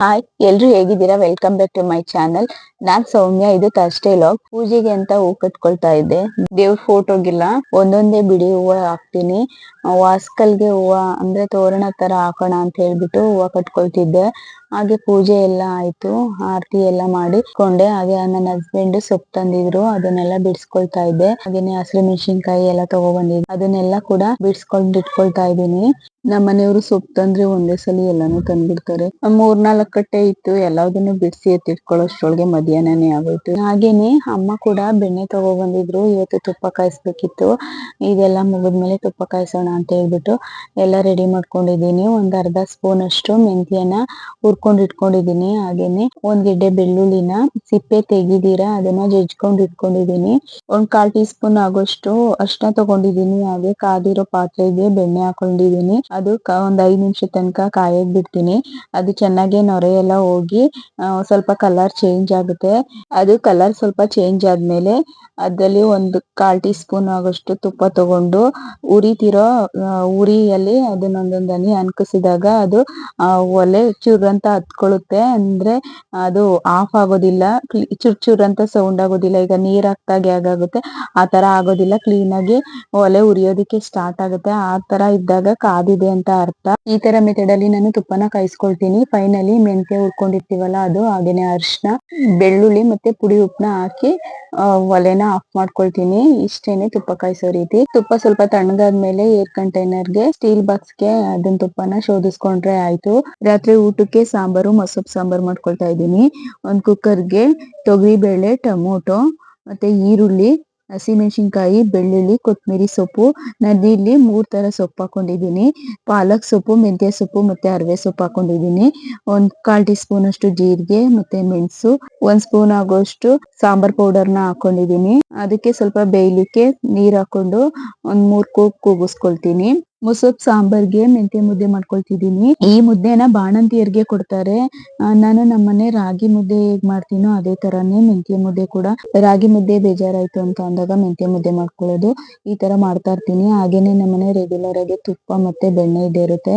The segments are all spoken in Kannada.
ಹಾಯ್ ಎಲ್ರು ಹೇಗಿದ್ದೀರಾ? Welcome back to my channel ನಾನ್ ಸೌಮ್ಯ, ಇದು ಥರ್ಸ್ಡೇ ಲಾಗ್ ಪೂಜೆಗೆ ಅಂತ ಹೂ ಕಟ್ಕೊಳ್ತಾ ಇದ್ದೆ. ದೇವ್ರ ಫೋಟೋಗಿಲ್ಲ ಒಂದೊಂದೇ ಬಿಡಿ ಹೂವು ಹಾಕ್ತೀನಿ. ವಾಸ್ಕಲ್ಗೆ ಹೂವು ಅಂದ್ರೆ ತೋರಣ ತರ ಹಾಕೋಣ ಅಂತ ಹೇಳ್ಬಿಟ್ಟು ಹೂವು ಕಟ್ಕೊಳ್ತಿದ್ದೆ. ಹಾಗೆ ಪೂಜೆ ಎಲ್ಲ ಆಯ್ತು. ಆರತಿ ಎಲ್ಲ ಮಾಡಿಕೊಂಡೆ ಹಾಗೆ ನನ್ನ ಹಸ್ಬೆಂಡ್ ಸೊಪ್ಪು ತಂದಿದ್ರು. ಅದನ್ನೆಲ್ಲ ಬಿಡಿಸ್ಕೊಳ್ತಾ ಇದ್ದೆ. ಹಾಗೇನೆ ಹಸಿರು ಮೆಣಸಿನ್ಕಾಯಿ ಎಲ್ಲ ತಗೊಬಂದಿದ್ದೆ ಅದನ್ನೆಲ್ಲ ಕೂಡ ಬಿಡಿಸ್ಕೊಂಡು ಇಟ್ಕೊಳ್ತಾ ಇದ್ದೀನಿ. ನಮ್ಮ ಮನೆಯವರು ಸೊಪ್ಪು ತಂದ್ರೆ ಒಂದೇ ಸಲ ಎಲ್ಲಾನು ತಂದ್ಬಿಡ್ತಾರೆ. ಮೂರ್ನಾಲ್ಕು ಕಟ್ಟೆ ಇತ್ತು ಎಲ್ಲದನ್ನು ಬಿಡಿಸಿ ಎತ್ತಿಟ್ಕೊಳ್ಳೋಷ್ಟೊಳಗೆ ಮಧ್ಯಾಹ್ನನೇ ಆಗೋಯ್ತು. ಹಾಗೇನೆ ಅಮ್ಮ ಕೂಡ ಬೆಣ್ಣೆ ತಗೋ ಬಂದಿದ್ರು ಇವತ್ತು ತುಪ್ಪ ಕಾಯಿಸ್ಬೇಕಿತ್ತು. ಇದೆಲ್ಲ ಮುಗಿದ್ಮೇಲೆ ತುಪ್ಪ ಕಾಯಿಸೋಣ ಅಂತ ಹೇಳ್ಬಿಟ್ಟು ಎಲ್ಲ ರೆಡಿ ಮಾಡ್ಕೊಂಡಿದೀನಿ ಒಂದ್ ಅರ್ಧ ಸ್ಪೂನ್ ಅಷ್ಟು ಮೆಂತ್ಯನ ಹುರ್ಕೊಂಡ್ ಇಟ್ಕೊಂಡಿದೀನಿ ಹಾಗೇನೆ ಒಂದ್ ಗೆಡ್ಡೆ ಬೆಳ್ಳುಳ್ಳಿನ ಸಿಪ್ಪೆ ತೆಗಿದೀರಾ, ಅದನ್ನ ಜಜ್ಕೊಂಡ್ ಇಟ್ಕೊಂಡಿದೀನಿ ಒಂದ್ ಕಾಲ್ ಟೀ ಸ್ಪೂನ್ ಆಗೋಷ್ಟು ಅಷ್ಟ ತಗೊಂಡಿದೀನಿ ಹಾಗೆ ಕಾದಿರೋ ಪಾತ್ರೆಗೆ ಬೆಣ್ಣೆ ಹಾಕೊಂಡಿದೀನಿ ಅದು ಒಂದ್ ಐದು ನಿಮಿಷ ತನಕ ಕಾಯಕ್ ಬಿಡ್ತೀನಿ. ಅದು ಚೆನ್ನಾಗಿ ನೊರೆ ಎಲ್ಲ ಹೋಗಿ ಸ್ವಲ್ಪ ಕಲರ್ ಚೇಂಜ್ ಆಗುತ್ತೆ. ಅದು ಕಲರ್ ಸ್ವಲ್ಪ ಚೇಂಜ್ ಆದಮೇಲೆ ಅದ್ರಲ್ಲಿ ಒಂದು ಕಾಲ್ ಟೀ ಸ್ಪೂನ್ ಆಗೋಷ್ಟು ತುಪ್ಪ ತಗೊಂಡು ಉರಿತಿರೋ ಉರಿಯಲ್ಲಿ ಅದನ್ನೊಂದೊಂದು ಹನಿ ಅನ್ಕಸಿದಾಗ ಅದು ಒಲೆ ಚೂರಂತ ಹತ್ಕೊಳ್ಳುತ್ತೆ. ಅಂದ್ರೆ ಅದು ಆಫ್ ಆಗೋದಿಲ್ಲ ಚುರ್ ಚುರ್ ಅಂತ ಸೌಂಡ್ ಆಗೋದಿಲ್ಲ. ಈಗ ನೀರ್ ಹಾಕ್ದಾಗ ಹೇಗಾಗುತ್ತೆ ಆ ತರ ಆಗೋದಿಲ್ಲ. ಕ್ಲೀನ್ ಆಗಿ ಒಲೆ ಉರಿಯೋದಕ್ಕೆ ಸ್ಟಾರ್ಟ್ ಆಗುತ್ತೆ. ಆ ತರ ಇದ್ದಾಗ ಕಾದಿದೆ ಅಂತ ಅರ್ಥ. ಈ ತರ ಮೆಥಡ್ ಅಲ್ಲಿ ನಾನು ತುಪ್ಪನ ಕಾಯಿಸ್ಕೊಳ್ತೀನಿ. ಫೈನಲಿ ಮೆಂತ್ಯ ಹುರ್ಕೊಂಡಿರ್ತೀವಲ್ಲ, ಅದು ಹಾಗೇನೆ ಅರ್ಶಿನ ಬೆಳ್ಳುಳ್ಳಿ ಮತ್ತೆ ಪುಡಿ ಉಪ್ಪನ ಹಾಕಿ ಒಲೆನ ಆಫ್ ಮಾಡ್ಕೊಳ್ತೀನಿ. ಇಷ್ಟೇನೆ ತುಪ್ಪ ಕಾಯಿಸೋ ರೀತಿ. ತುಪ್ಪ ಸ್ವಲ್ಪ ತಣ್ಣಗಾದ್ಮೇಲೆ ಏರ್ ಕಂಟೈನರ್ಗೆ ಸ್ಟೀಲ್ ಬಾಕ್ಸ್ಗೆ ಅದನ್ನ ತುಪ್ಪನ ಶೋಧಿಸ್ಕೊಂಡ್ರೆ ಆಯ್ತು. ರಾತ್ರಿ ಊಟಕ್ಕೆ ಸಾಂಬಾರು ಮೊಸಪ್ ಸಾಂಬಾರು ಮಾಡ್ಕೊಳ್ತಾ ಇದ್ದೀನಿ. ಒಂದ್ ಕುಕ್ಕರ್ಗೆ ತೊಗರಿ ಬೇಳೆ ಟೊಮೊಟೊ, ಮತ್ತೆ ಈರುಳ್ಳಿ ಹಸಿಮೆಣಸಿನ್ಕಾಯಿ, ಬೆಳ್ಳುಳ್ಳಿ ಕೊತ್ತಂಬರಿ ಸೊಪ್ಪು ನಾನು ಇಲ್ಲಿ ಮೂರ್ ತರ ಸೊಪ್ಪು ಹಾಕೊಂಡಿದೀನಿ ಪಾಲಕ್ ಸೊಪ್ಪು, ಮೆಂತ್ಯ ಸೊಪ್ಪು ಮತ್ತೆ ಅರವೆ ಸೊಪ್ಪು ಹಾಕೊಂಡಿದೀನಿ ಒಂದ್ ಕಾಲ್ ಟೀ ಸ್ಪೂನ್ ಅಷ್ಟು ಜೀರಿಗೆ ಮತ್ತೆ ಮೆಣಸು, ಒಂದ್ ಸ್ಪೂನ್ ಆಗೋಷ್ಟು ಸಾಂಬಾರ್ ಪೌಡರ್ನ ಹಾಕೊಂಡಿದೀನಿ ಅದಕ್ಕೆ ಸ್ವಲ್ಪ ಬೇಯ್ಲಿಕ್ಕೆ ನೀರ್ ಹಾಕೊಂಡು ಒಂದ್ ಮೂರ್ ಕೂಗ್ ಕೂಗಿಸ್ಕೊಳ್ತೀನಿ. ಮುಸಪ್ ಸಾಂಬಾರ್ಗೆ ಮೆಂತೆ ಮುದ್ದೆ ಮಾಡ್ಕೊಳ್ತಿದೀನಿ ಈ ಮುದ್ದೆನ ಬಾಣಂತಿಯರ್ಗೆ ಕೊಡ್ತಾರೆ. ನಾನು ನಮ್ಮನೆ ರಾಗಿ ಮುದ್ದೆ ಹೇಗ್ ಮಾಡ್ತೀನೋ ಅದೇ ತರಾನೇ ಮೆಂತೆ ಮುದ್ದೆ ಕೂಡ. ರಾಗಿ ಮುದ್ದೆ ಬೇಜಾರಾಯ್ತು ಅಂತ ಅಂದಾಗ ಮೆಂತೆ ಮುದ್ದೆ ಮಾಡ್ಕೊಳ್ಳೋದು ಈ ತರ ಮಾಡ್ತಾ ಇರ್ತೀನಿ. ಹಾಗೇನೆ ನಮ್ಮನೆ ರೆಗ್ಯುಲರ್ ಆಗಿ ತುಪ್ಪ ಮತ್ತೆ ಬೆಣ್ಣೆ ಇದ್ದೇ ಇರುತ್ತೆ.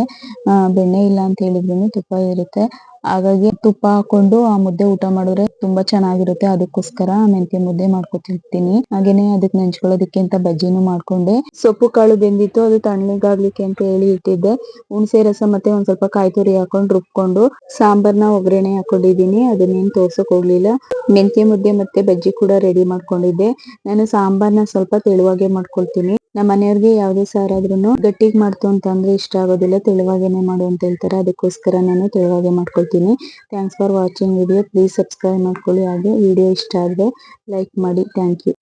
ಬೆಣ್ಣೆ ಇಲ್ಲ ಅಂತ ಹೇಳಿದ್ರು ತುಪ್ಪ ಇರುತ್ತೆ. ಹಾಗಾಗಿ ತುಪ್ಪ ಹಾಕೊಂಡು ಆ ಮುದ್ದೆ ಊಟ ಮಾಡಿದ್ರೆ ತುಂಬಾ ಚೆನ್ನಾಗಿರುತ್ತೆ. ಅದಕ್ಕೋಸ್ಕರ ಮೆಂತ್ಯ ಮುದ್ದೆ ಮಾಡ್ಕೊತಿರ್ತೀನಿ. ಹಾಗೇನೆ ಅದಕ್ಕೆ ನೆಂಚ್ಕೊಳ್ಳೋದಕ್ಕೆ ಅಂತ ಬಜ್ಜಿನು ಮಾಡ್ಕೊಂಡೆ. ಸೊಪ್ಪು ಕಾಳು ಬೆಂದಿತ್ತು, ಅದು ತಣ್ಣಗಾಗ್ಲಿಕ್ಕೆ ಅಂತ ಹೇಳಿ ಇಟ್ಟಿದ್ದೆ. ಹುಣಸೆ ರಸ ಮತ್ತೆ ಒಂದ್ ಸ್ವಲ್ಪ ಕಾಯಿ ತುರಿ ಹಾಕೊಂಡು ರುಬ್ಕೊಂಡು ಸಾಂಬಾರ್ನ ಒಗ್ಗರಣೆ ಹಾಕೊಂಡಿದೀನಿ ಅದನ್ನೇನ್ ತೋರ್ಸಕ್ ಹೋಗ್ಲಿಲ್ಲ. ಮೆಂತ್ಯ ಮುದ್ದೆ ಮತ್ತೆ ಬಜ್ಜಿ ಕೂಡ ರೆಡಿ ಮಾಡ್ಕೊಂಡಿದ್ದೆ. ನಾನು ಸಾಂಬಾರ್ನ ಸ್ವಲ್ಪ ತೆಳುವಾಗೆ ಮಾಡ್ಕೊಳ್ತೀನಿ. ನಮ್ಮ ಮನೆಯವ್ರಿಗೆ ಸಾರ್ ಆದ್ರೂನು ಗಟ್ಟಿಗೆ ಮಾಡ್ತು ಅಂತ ಅಂದ್ರೆ ಇಷ್ಟ ಆಗೋದಿಲ್ಲ. ತೆಳುವಾಗೇನೆ ಮಾಡು ಅಂತ ಹೇಳ್ತಾರೆ. ಅದಕ್ಕೋಸ್ಕರ ನಾನು ತೆಳುವಾಗೆ ಮಾಡ್ಕೊಳ್ತೀನಿ. Thanks for watching video please subscribe ಮಾಡ್ಕೊಳ್ಳಿ. ಹಾಗೆ ವಿಡಿಯೋ ಇಷ್ಟ ಆದ್ರೆ ಲೈಕ್ ಮಾಡಿ. Thank you